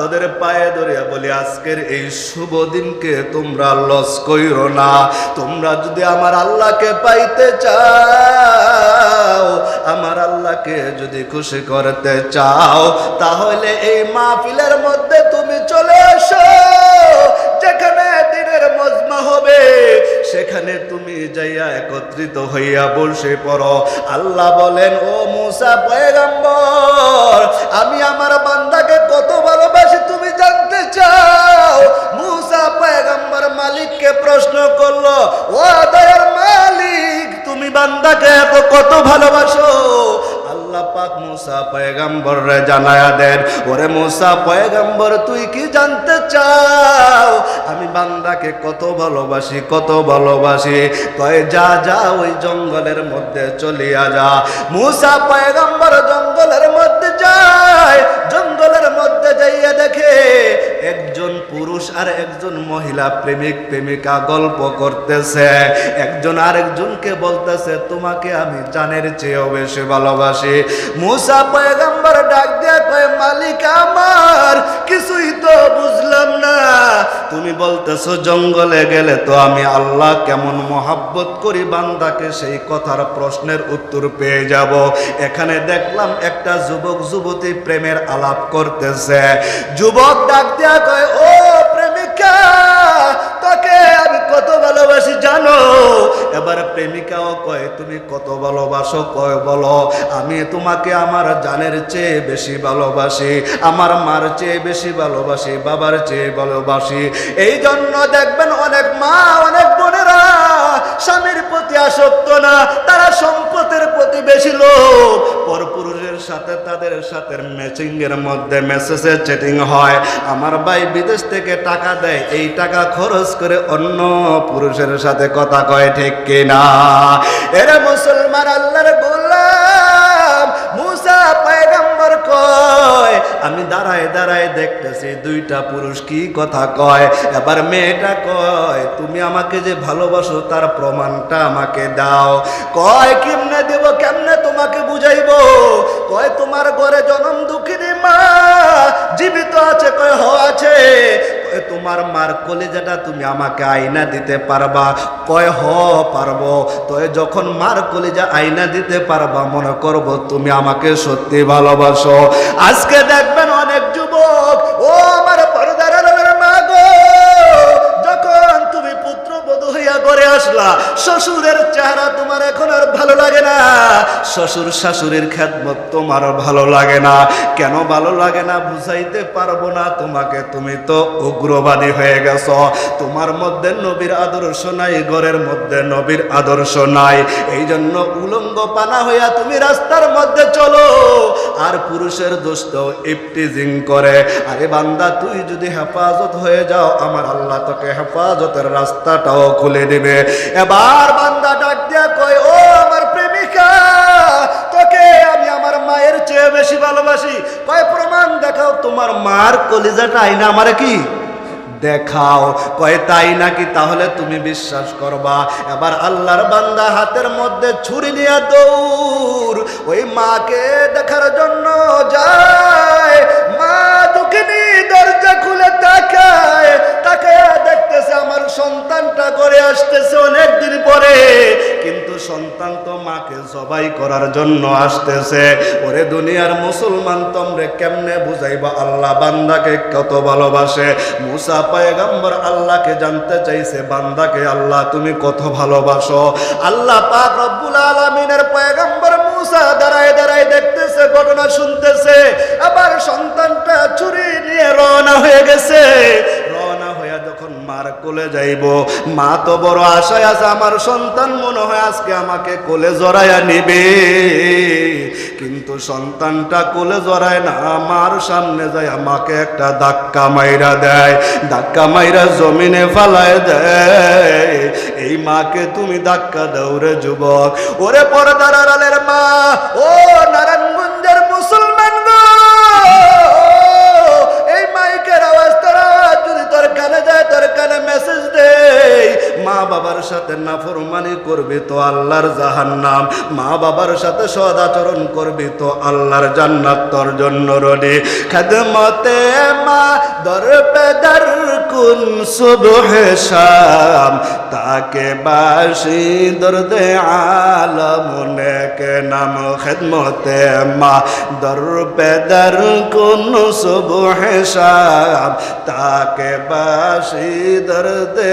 তোদের পায়ে ধরিয়া বলি, আজকের এই শুভ দিনকে তোমরা লস কইরো না। তোমরা যদি আমার আল্লাহকে পাইতে চাও, আমার আল্লাহকে যদি খুশি করতে চাও, তাহলে এই মাহফিলের মধ্যে তুমি চলে এসো। যেখানে দিনের মজমা হবে সেখানে তুমি যাইয়া একত্রিত হইয়া বসে পড়ো। আল্লাহ বলেন, ও মুসা পয়গাম্বর, আমি আমার বান্দাকে কত ভালোবাসি তুমি জানতে চাও? মুসা পয়গাম্বর মালিককে প্রশ্ন করল, ও দয়ার মালিক, তুমি বান্দাকে এত কত ভালোবাসো? আল্লাহ পাক মুসা পয়গম্বর রে জানায়া দেন, ওরে মুসা পয়গম্বর, তুই কি জানতে চাও? আমি বান্দাকে কত ভালোবাসি কত ভালোবাসি। তয় যা যা, ওই জঙ্গলের মধ্যে চলিয়া যা। মুসা পয়গাম্বর জঙ্গলের মধ্যে যাইয়া দেখে একজন পুরুষ আর একজন মহিলা প্রেমিক প্রেমিকা গল্প করতেছে। একজন আরেকজনকে বলতেছে, তোমাকে আমি জানের চেয়েও বেশি ভালোবাসি। মুসা পয়গাম্বর ডাক দিয়া কয়, মালিক আমার, কিছুই তো বুঝলাম না। তুমি বলতেছো, জঙ্গলে গেলে তো আমি আল্লাহ কেমন মহাব্বত করি, বান্দাকে সেই কথার প্রশ্নের উত্তর পেয়ে যাব। এখানে দেখলাম একটা যুবক, যুবতী প্রেমের আলাপ করতেছে। যুবক ডাক দিয়া কয়, ও প্রেমিকা, তোকে আমি কত ভালোবাসি জানো? এবার প্রেমিকাও কয়, তুমি কত ভালোবাসো? কয়, বলো, আমি তোমাকে আমার জানের চেয়ে বেশি ভালোবাসি, আমার মার চেয়ে বেশি ভালোবাসি, বাবার চেয়ে ভালোবাসি। এই জন্য দেখবেন অনেক মা, অনেক বোনেরা স্বামীর প্রতি আসক্ত না, তারা সম্পদের প্রতি বেশি লোক পরপুরুষের সাথে তাদের সাথে ম্যাচিং এর মধ্যে মেসেজে চ্যাটিং হয়। আমার ভাই বিদেশ থেকে টাকা দেয়, এই টাকা খরচ করে অন্য পুরুষের সাথে কথা কয়, ঠিক কিনা এরা মুসলমান, আল্লাহর গোলাম, মুসা পয়গম্বর কয়? আমি দাঁড়ায় দাঁড়ায় দেখতেছি দুইটা পুরুষ কি কথা কয়? এবার মেয়েটা কয়, তুমি আমাকে যে ভালোবাসো তার প্রমাণটা আমাকে দাও। কয়, কেমনে দেব, কেমনে তোমাকে বুঝাইবো? কয়, তোমার ঘরে জনম দুঃখিনী মা, জীবিত আছে। কয়, হ, আছে। তোমার মার কলেজাটা তুমি আমাকে আয়না দিতে পারবা। কয়, হ, পারব। তো যখন মার কলেজা আয়না দিতে পারবা, মনে করব তুমি আমাকে সত্যি ভালোবাসো। আজকে দেখবেন অনেক যুবক, ও আমার পর্দার যখন তুমি পুত্রবধূ হইয়া করে আসলা, শ্বশুরের চেহারা তোমার এখন আর ভালো লাগে না। শ্বশুর শাশুড়ির খেদমত তোমার ভালো লাগে না। কেন ভালো লাগে না বুঝাইতে পারব না তোমাকে। তুমি তো উগ্রবাদী হয়ে গেছো। তোমার মধ্যে নবীর আদর্শ নাই, ঘরের মধ্যে নবীর আদর্শ নাই। এই জন্য উলঙ্গ পানা হইয়া তুমি রাস্তার মধ্যে চলো। আর পুরুষের দোস্ত ইফটিজিং করে। আরে বান্দা, তুই যদি হেফাজত হয়ে যাও, আমার আল্লাহ তোকে হেফাজতের রাস্তাটাও খুলে দিবে। এবার বান্দা ডাক দিয়া বেশি ভালোবাসি। কয়, প্রমাণ দেখাও, তোমার মার কলিজাটা আইনা আমারে কি? দেখাও। কয়, তাই নাকি? তাহলে তুমি বিশ্বাস করবা। এবার আল্লাহর বান্দা হাতের মধ্যে ছুরি নিয়ে দৌড়, ওই মাকে দেখার জন্য যায়। মা দুঃখিনী দরজা খুলে তাকায় তাকায় দেখতেছে আমার সন্তানটা করে আসতেছে অনেকদিন পরে, কিন্তু সন্তান তো মাকে জবাই করার জন্য আসতেছে। ওরে দুনিয়ার মুসলমান, তোমরে কেমনে বুঝাইবা? আল্লাহ বান্দাকে কত ভালোবাসে। মুসা পয়গম্বর আল্লাহকে জানতে চাইছে, বান্দাকে আল্লাহ তুমি কত ভালোবাসো? আল্লাহ পাক রব্বুল আলামিনের পয়গম্বর মুসা দাঁড়ায় দাঁড়ায় দেখতেছে, ঘটনা শুনতেছে। আবার সন্তানটা চুরি নিয়ে রওনা হয়ে গেছে। মার কোলে যাইব। মা তো বড় আশায় আছে, আমার সন্তান মনে হয় আজকে আমাকে কোলে জড়াইয়া নিবে। কিন্তু সন্তানটা কোলে জড়ায় না আমার সামনে যায়, আমাকে একটা ধাক্কা মাইরা দেয়। ধাক্কা মাইরা জমিনে ফালায় দেয়। এই মাকে তুমি ধাক্কা রে যুবক। ওরে পর্দার আড়ালের মা, ও নারায়ণগঞ্জের সাথে নাফরমানি করবি তো আল্লাহর জাহান্নাম। মা বাবার সাথে সদাচরণ করবি তো আল্লাহর জান্নাত তোর জন্য রনি খেদমতে মা দর পেদার কুন সুবহ শাম। তাকে বাসি দর্দে আলম, নেকে নাম খেদমতে মা। দর কুন সুবহ শাম। তাকে বাসি দর্দে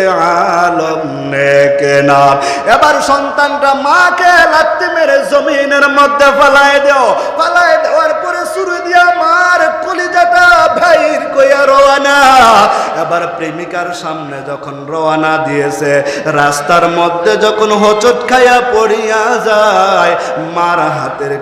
আলম, নেকে নাম। এবার সন্তানটা মাকে লাত্তি মেরে জমিনের মধ্যে ফালায় দেও। ফালায় দেওয়ার পরে শুরু দিয়া এবার প্রেমিকার সামনে যখন রওয়ানা দিয়েছে, রাস্তার মধ্যে যখন হোঁচট খাইয়া পড়িয়া যায়, মার হাতের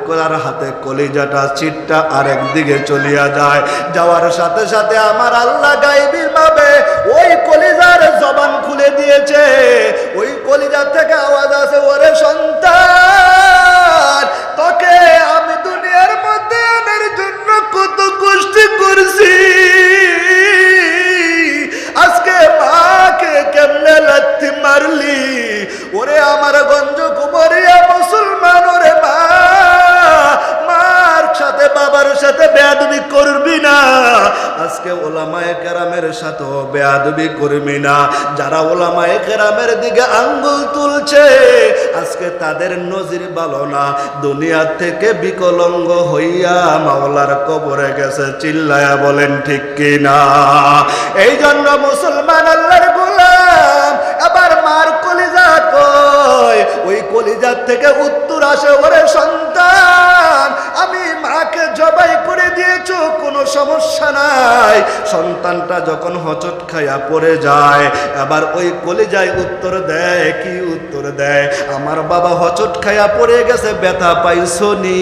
হাতে কলিজাটা চিটটা আরেক দিকে চলিয়া যায়। যাওয়ার সাথে সাথে আমার আল্লাহ গাইবির ভাবে ওই কলিজার জবান খুলে দিয়েছে। ওই কলিজার থেকে আওয়াজ আছে ওরে সন্তান, তোকে আমি দুনিয়ার আজকে ওলামায়ে কেরামের সাথেও বেয়াদবি করবি না। যারা ওলামায়ে কেরামের দিকে আঙ্গুল তুলছে, আজকে তাদের নজির ভালো না। দুনিয়া থেকে বিকলঙ্গ হইয়া মাওলার কবরে গেছে, চিল্লায়া বলেন ঠিক কি না এই জন্য মুসলমান আল্লাহর গোলাম আবার মার কলিজা কয় ওই কলিজার থেকে উত্তর আসে, ওরে সন্তান, আমি মাকে জবাই দিয়েছ কোনো সমস্যা নাই। সন্তানটা যখন হচট খাইয়া পড়ে যায়, আবার ওই কলিজায় উত্তর দেয়, কি উত্তর দেয়? আমার বাবা হচট খাইয়া পড়ে গেছে, ব্যথা পাইছো নি?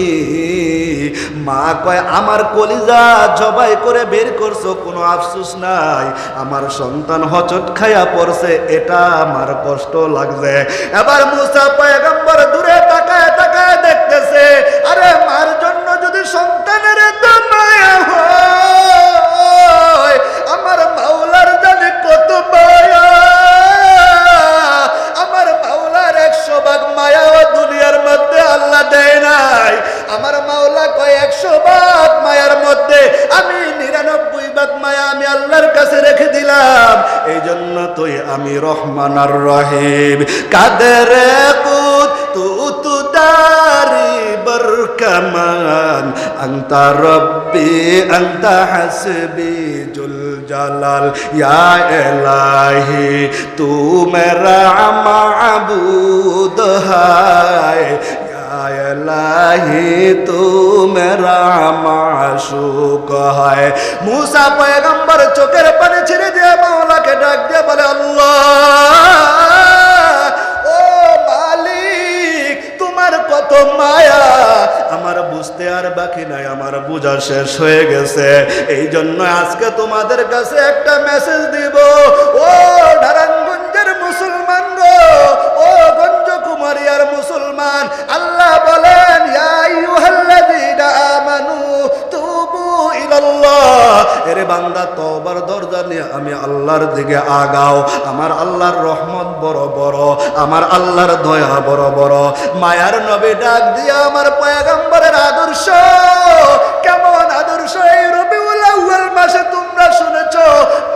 মা কয়, আমার কলিজা জবাই করে বের করছ, কোনো আফসোস নাই। আমার সন্তান হচট খাইয়া পড়ছে, এটা আমার কষ্ট লাগছে। এবার মুসা পয়গম্বর দূরে তাকায় এই জন্য তুই আমি রহমান আর রহিম। কাদের তু তু দারি আন্তা রব্বি, আন্তা হাসবি জুল জালাল। ইয়া ইলাহি তু মেরা মাবুদ হায়। या इलाही तू मेरा माशूक है मूसा पैगंबर চোখের পানি ছেড়ে দিয়ে মাওলাকে ডাক দিয়ে বলে আল্লাহ ও মালিক তোমার কত মায়া আমার বুঝতে আর বাকি নাই আমার বোঝা শেষ হয়ে গেছে এই জন্য আজকে তোমাদের কাছে একটা মেসেজ দিব ও নারায়ণগঞ্জের নিয়ে আমি আল্লাহর দিকে আগাও। আমার আল্লাহর রহমত বড় বড়, আমার আল্লাহর দয়া বড় বড়। মায়ার নবী ডাক দিয়া আমার পয়াগম্বরের আদর্শ, কেমন আদর্শ এই রবিউল মাসে তোমরা শুনেছ?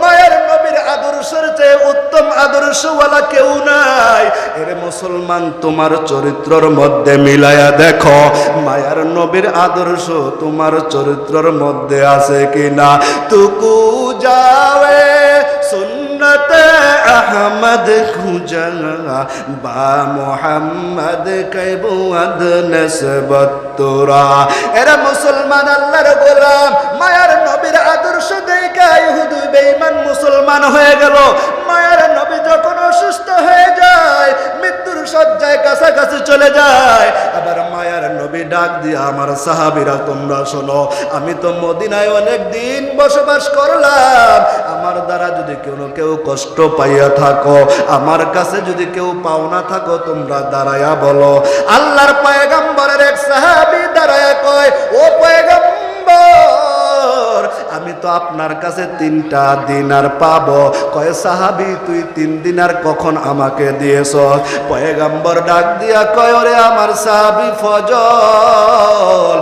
মায়ের নবীর আদর্শের চেয়ে উত্তম আদর্শওয়ালা কেউ নাই। এর মুসলমান তোমার চরিত্রর মধ্যে মিলায়া দেখো, মায়ার নবীর আদর্শ তোমার চরিত্রর মধ্যে আছে কিনা? তুকু যাওয়ে সুন্নত আহমদ খুঁজা বা মোহাম্মদ কৈবুয়াদ নসবত তোরা। এরা মুসলমান আল্লাহর গোলাম, মায়ার নবীর আদর্শ দেখা ইহুদি বেঈমান মুসলমান হয়ে গেল। মায়ার নবী যখন হয়ে যায়, মৃত্যুর শয্যায় কাছাকাছি চলে যায়। আবার মায়ার নবী ডাক দিয়ে আমার সাহাবীরা, তোমরা শোনো, আমি তো মদিনায় অনেক দিন বসবাস করলাম। আমার দ্বারা যদি কেউ কেউ কষ্ট পাইয়া থাকো, আমার কাছে যদি কেউ পাওনা থাকো, তোমরা দাঁড়ায়া বলো। আল্লাহর পয়গম্বরের এক সাহাবি দাঁড়ায়া কয়, ও পয়গম্বর তো আপনার কাছে তিনটা দিন আর পাব। কয়, সাহাবি, তুই তিন দিন আর কখন আমাকে দিয়েছ? পয়গাম্বর ডাক দিয়া কয় রে আমার সাহাবি ফজল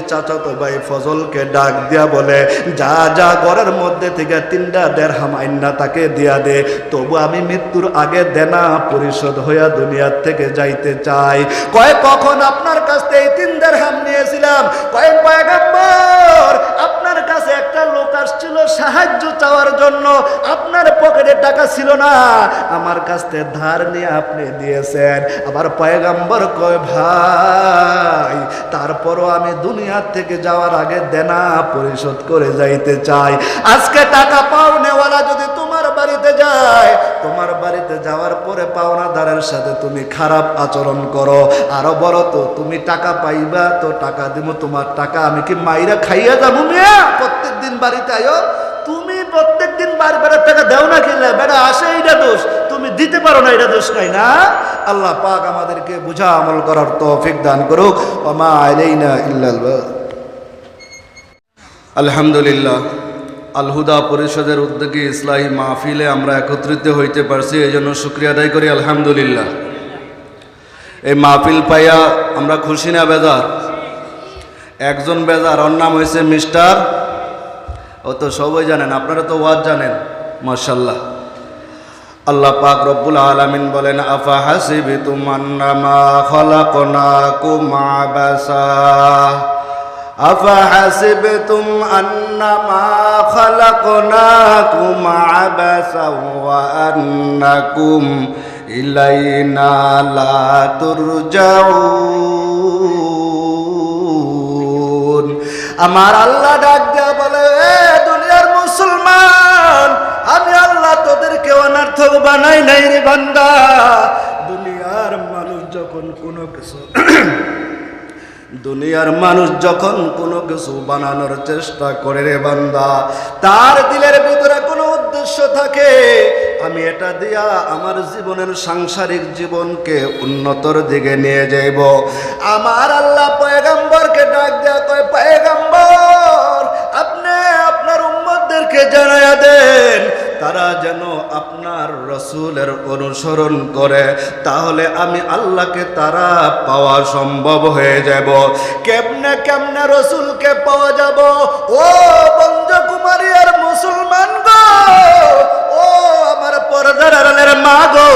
চাচাতো ভাই ফজলকে ডাক দিয়া বলে, যা যা, ঘরের মধ্যে থেকে তিনটা হামাইন্না তাকে দিয়া দে। তবু আমি মৃত্যুর আগে দেনা পরিশোধ হইয়া দুনিয়ার থেকে যাইতে চাই। কয়, কখন আপনার কাছ থেকে তিন হাম নিয়েছিলাম? পয়গাম্বর, আপনার কাছে একটা লোক আসছিল সাহায্য চাওয়ার জন্য। আপনার পকেটে টাকা ছিল না। আমার কাছ থেকে ধার নিয়ে আপনি দিয়েছেন। আবার পয়গাম্বর কয়, ভাই, তারপরও আমি দুনিয়ার থেকে যাওয়ার আগে দেনা পরিশোধ করে যাইতে চাই। আজকে টাকা পাওনেওয়ালা যদি তোমার বাড়িতে যায়, তোমার বাড়িতে যাওয়ার পরে পাওনাদারের সাথে তুমি খারাপ আচরণ করো। আরও বড় তো, তুমি টাকা পাইবা, তো টাকা দিব তোমার টাকা আমি কি মাইরা খাইয়া যাব মেয়া? প্রত্যেক দিন বাড়িতে আয়ো প্রত্যেক দিন বেড়ার টাকা দেও না খেলে বেড়া আসে এইটা দোষ। তুমি দিতে পারো না এটা দোষ নাই না? আল্লাহ পাক আমাদেরকে বুঝা আমল করার তৌফিক দান করুক। ওমা আলাইনা ইল্লাল আলহামদুলিল্লাহ। আলহুদা পরিষদের উদ্যোগে ইসলাহী মাহফিলে আমরা একত্রিত হইতে পারছি এই জন্য শুক্রিয়া আদায় করি, আলহামদুলিল্লাহ। এই মাহফিল পাইয়া আমরা খুশি না বেজার? একজন বেজার, ওর হয়েছে মিস্টার ও তো সবাই জানেন, আপনারা তো ওয়াজ জানেন মার্শাল্লাহ আল্লাহ পাক রব্বুল আলামিন বলেন, আফা হাসিবিতুম আন্নামা খলাকনাকুম আবাসা? আফা হাসিবতুম আন্নামা খলাকনাকুম আবাসা ওয়া আন্নাকুম ইলাইনা লা তুরজাউন। আমার আল্লাহ বানাই নাই রে বান্দা। দুনিয়ার মানুষ যখন কোনো কিছু দুনিয়ার মানুষ যখন কোনো কিছু বানানোর চেষ্টা করে রে বান্দা, তার দিলের ভিতরে কোনো উদ্দেশ্য থাকে। আমি এটা দিয়া আমার জীবনের সাংসারিক জীবনকে উন্নতর দিকে নিয়ে যাইব। আমার আল্লাহ পয়গাম্বরকে ডাক দেয়া কয়, পয়গাম্বর, আপনি আপনার উম্মতদেরকে জানাইয়া দেন তারা যেন আপনার রসুলের অনুসরণ করে, তাহলে আমি আল্লাহকে তারা পাওয়া সম্ভব হয়ে যাব। কেমনে কেমনে রসুলকে পাওয়া যাব? ও বঞ্জ কুমারী আর মুসলমান গো! ও আমার পর্দার মা গো!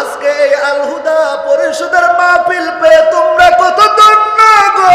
আজকে এই আলহুদা পরিষদের মাহফিল পেয়ে তোমরা কত ধন্য গো!